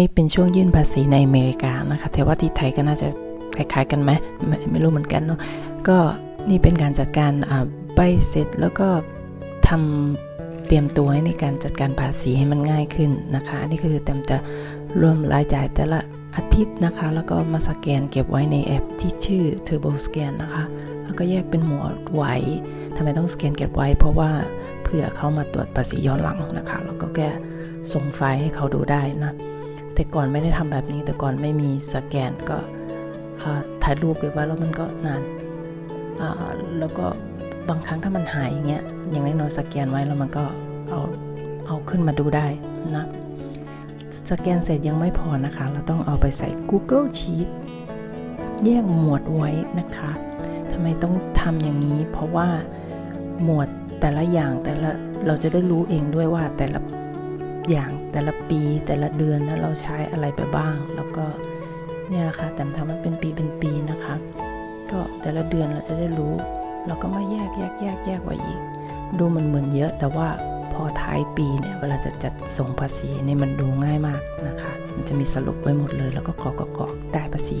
นี่เป็นช่วงยื่นภาษีในอเมริกานะคะ แต่ว่าที่ไทยก็น่าจะคล้ายๆกันไหมไม่ไม่รู้เหมือนกันเนาะก็นี่เป็นการจัดการใบเสร็จแล้วก็ทำเตรียมตัวให้ในการจัดการภาษีให้มันง่ายขึ้นนะคะอันนี้คือเต็มจะรวมรายจ่ายแต่ละอาทิตย์นะคะ แล้วก็มาสแกนเก็บไว้ในแอปที่ชื่อ Turbo Scan นะคะ แล้วก็แยกเป็นหมวดไว้ทำไมต้องสแกนเก็บไว้ เพราะว่าเผื่อเขามาตรวจภาษีย้อนหลังนะคะ แล้วก็แกส่งไฟล์ให้เขาดูได้นะ แต่ก่อนไม่ได้ทำแบบนี้ แต่ก่อนไม่มีสแกนก็ถ่ายรูปเก็บไว้แล้วมันก็นานแล้วก็บางครั้งถ้ามันหายอย่างเงี้ยอย่างน้อยๆสแกนไว้แล้วมันก็เอาเอาขึ้นมาดูได้นะสแกนเสร็จยังไม่พอนะคะ เราต้องเอาไปใส่ Google Sheet แยกหมวดไว้นะคะทำไมต้องทำอย่างนี้ เพราะว่าหมวดแต่ละอย่างแต่ละเราจะได้รู้เองด้วยว่าแต่ละ อย่างแต่ละปีแต่ละเดือนนะเราใช้อะไรไปบ้าง แล้วก็เนี่ยแหละค่ะแต่ทำมันเป็นปีเป็นปีนะคะ ก็แต่ละเดือนเราจะได้รู้ เราก็มาแยกแยกแยกแยกไว้อีก ดูมันเหมือนเยอะแต่ว่าพอท้ายปีเนี่ยเวลาจะจัดส่งภาษีเนี่ยมันดูง่ายมากนะคะ มันจะมีสรุปไว้หมดเลย แล้วก็กรอกกรอกกรอกได้ภาษี